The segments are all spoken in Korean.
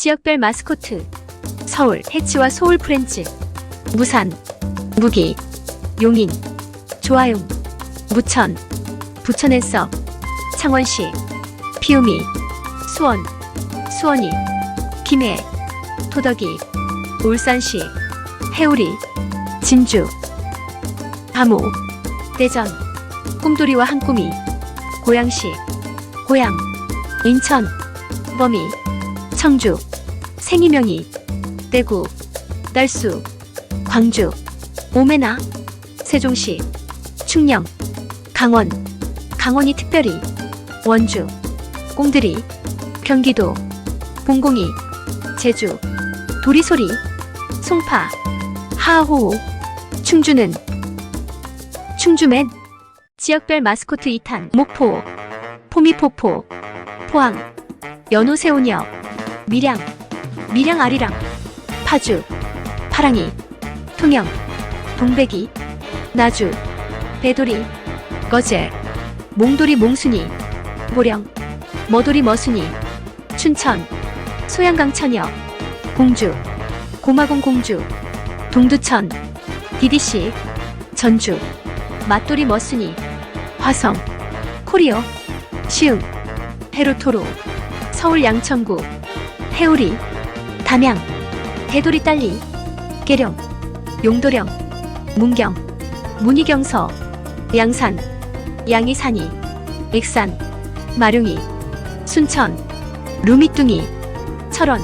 지역별 마스코트 서울 해치와 소울 프렌즈 무산 무기 용인 조화용 무천 부천에서 창원시 피우미 수원 수원이 김해 토덕이 울산시 해우리 진주 암호 대전 꿈돌이와 한 꿈이 고양시 고양 인천 범위 청주 생이명이 대구 날수 광주 오메나 세종시 충령 강원 강원이 특별히 원주 꽁들이 경기도 봉공이 제주 도리소리 송파 하호호 충주는 충주맨 지역별 마스코트 2탄 목포 포미포포 포항 연호세오녀 밀양 밀양 아리랑 파주 파랑이 통영 동백이 나주 배돌이 거제 몽돌이 몽순이 보령 머돌이 머순이 춘천 소양강 처녀 공주 고마공 공주 동두천 디디시 전주 맛돌이 머순이 화성 코리오 시흥 헤로토로 서울 양천구 해우리 담양 대돌이 딸리 계령 용도령 문경 문희경서 양산 양이산이 익산 마룡이 순천 루미뚱이 철원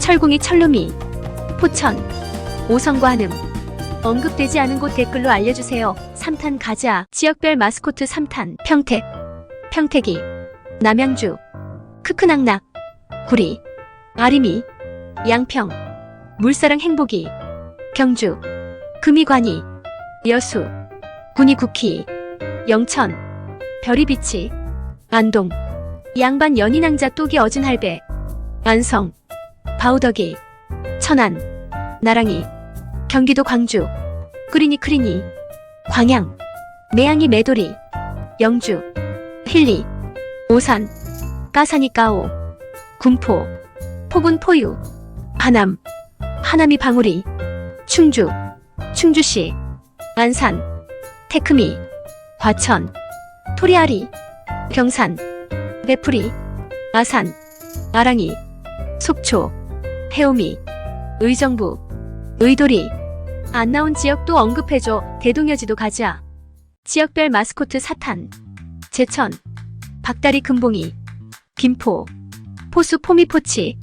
철궁이 철루미 포천 오성과 한음 언급되지 않은 곳 댓글로 알려주세요. 3탄 가자 지역별 마스코트 3탄 평택 평택이 남양주 크크낙낙 구리 아리미 양평 물사랑 행복이 경주 금이관이 여수 군이국희 영천 별이비치 안동 양반 연인왕자 또기 어진 할배 안성 바우덕이 천안 나랑이 경기도 광주 끄리니 크리니 광양 매양이 매도리 영주 필리 오산 까사니 까오 군포 포군 포유 하남 하남이 방울이 충주 충주시 안산 테크미 과천 토리아리 경산 베풀이 아산 아랑이 속초 해오미 의정부 의도리 안 나온 지역도 언급해줘. 대동여지도 가자. 지역별 마스코트 사탄 제천 박다리 금봉이 김포 포수 포미포치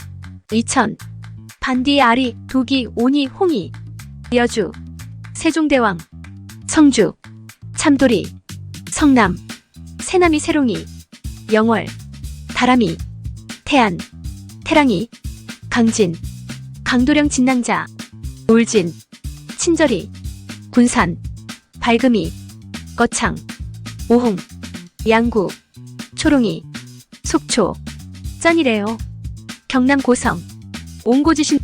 이천 반디 아리 도기 오니 홍이 여주 세종대왕 성주 참도리 성남 새남이 세롱이 영월 다람이 태안 태랑이 강진 강도령 진낭자 울진 친절이 군산 밝음이 거창 오홍 양구 초롱이 속초 짠이래요. 경남 고성 옹고지신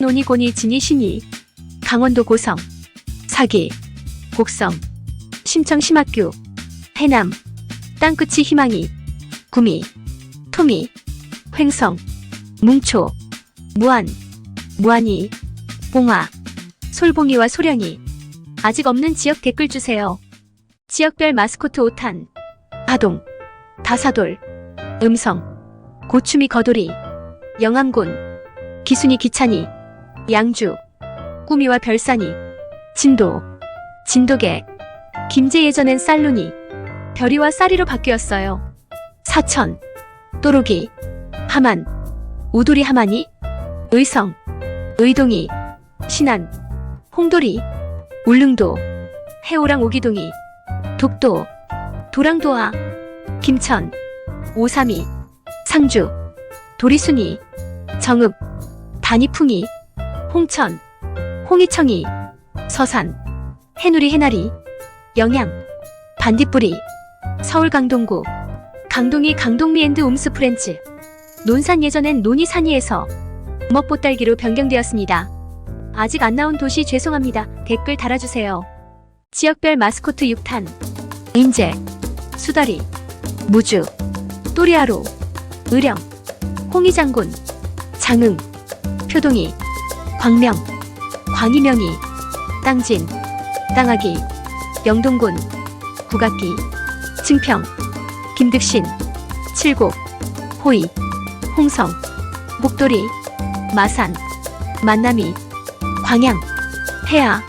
논이고니 진이신이. 강원도 고성. 사기. 곡성. 심청 심학교. 해남. 땅끝이 희망이. 구미. 토미. 횡성. 뭉초. 무안. 무안이. 봉화. 솔봉이와 소량이. 아직 없는 지역 댓글 주세요. 지역별 마스코트 5탄. 하동. 다사돌. 음성. 고추미 거돌이. 영암군 기순이 기찬이 양주 꾸미와 별산이 진도 진도계 김제 예전엔 쌀루니 별이와 쌀이로 바뀌었어요. 사천 또로기 하만 우도리 하만이 의성 의동이 신안 홍도리 울릉도 해오랑 오기동이 독도 도랑도화 김천 오삼이 상주 도리순이 정읍 단이풍이 홍천 홍이청이 서산 해누리 해나리 영양 반딧불이 서울 강동구 강동이 강동미앤드 움스 프렌즈 논산 예전엔 논이 산이에서 먹보딸기로 변경되었습니다. 아직 안 나온 도시 죄송합니다. 댓글 달아주세요. 지역별 마스코트 6탄 인제 수다리 무주 또리아로 의령 홍의장군 장흥, 표동이, 광명, 광희명이, 땅진, 땅아기, 영동군, 국악기, 증평, 김득신, 칠곡, 호의, 홍성, 목도리, 마산, 만남이, 광양, 해야,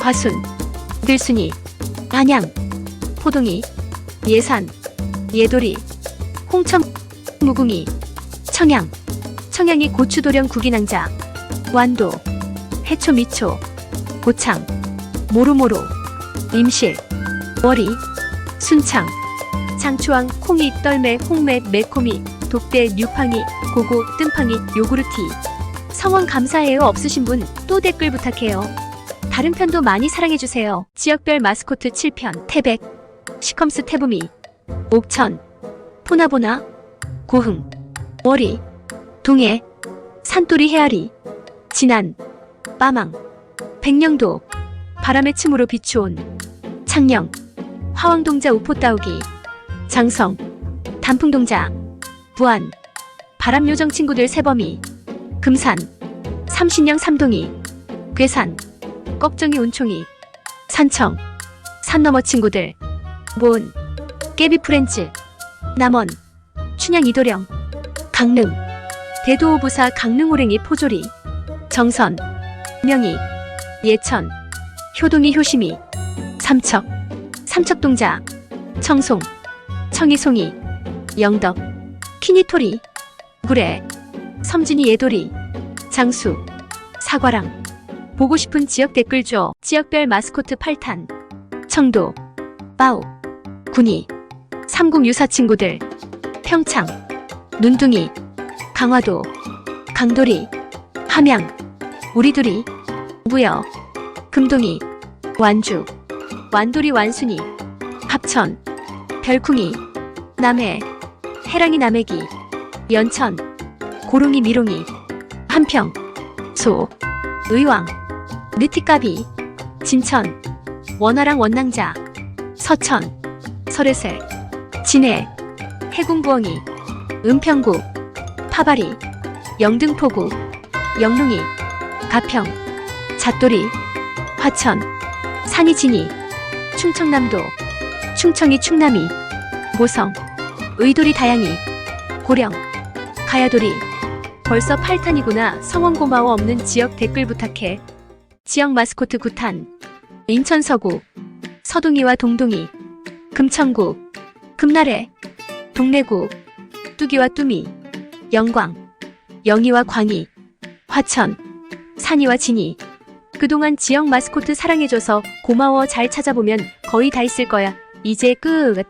화순, 들순이, 안양, 포동이, 예산, 예돌이, 홍천, 무궁이, 청양, 청양이 고추 도령 국인왕자, 완도, 해초 미초, 고창, 모루모루, 임실, 월이, 순창, 장추왕, 콩이, 떨매, 홍매, 매코미, 독대, 뉴팡이, 고고, 뜸팡이, 요구르티. 성원 감사해요 없으신 분 또 댓글 부탁해요. 다른 편도 많이 사랑해주세요. 지역별 마스코트 7편, 태백, 시컴스 태부미, 옥천, 포나보나, 고흥, 월이, 동해, 산토리 헤아리, 진안, 빠망, 백령도, 바람의 춤으로 비추온, 창녕, 화왕동자 우포 따오기, 장성, 단풍동자, 부안, 바람요정 친구들 세범이, 금산, 삼신령 삼동이, 괴산, 꺽정이 온총이, 산청, 산 너머 친구들, 모은, 깨비 프렌즈, 남원, 춘향 이도령, 강릉, 대도오부사 강릉호랭이 포조리, 정선, 명이, 예천, 효동이 효심이, 삼척, 삼척동자, 청송, 청이송이, 영덕, 키니토리, 구례, 섬진이 예돌이, 장수, 사과랑. 보고 싶은 지역 댓글 줘. 지역별 마스코트 8탄. 청도, 빠우, 군이, 삼국 유사 친구들, 평창, 눈둥이, 강화도, 강도리, 함양, 우리둘이, 무여, 금동이, 완주, 완도리 완순이, 합천, 별쿵이, 남해, 해랑이 남해기, 연천, 고롱이 미롱이, 한평, 소, 의왕, 느티까비, 진천, 원화랑 원낭자, 서천, 설해세, 진해, 해궁부엉이, 은평구, 파바리, 영등포구, 영릉이, 가평, 잣도리, 화천, 산이 진이, 충청남도, 충청이 충남이, 모성, 의도리 다양이, 고령, 가야도리. 벌써 8탄이구나. 성원 고마워 없는 지역 댓글 부탁해. 지역 마스코트 9탄. 인천 서구, 서동이와 동동이, 금천구, 금나래, 동래구, 뚜기와 뚜미, 영광, 영희와 광희, 화천, 산이와 진이. 그동안 지역 마스코트 사랑해줘서 고마워 잘 찾아보면 거의 다 있을 거야. 이제 끝.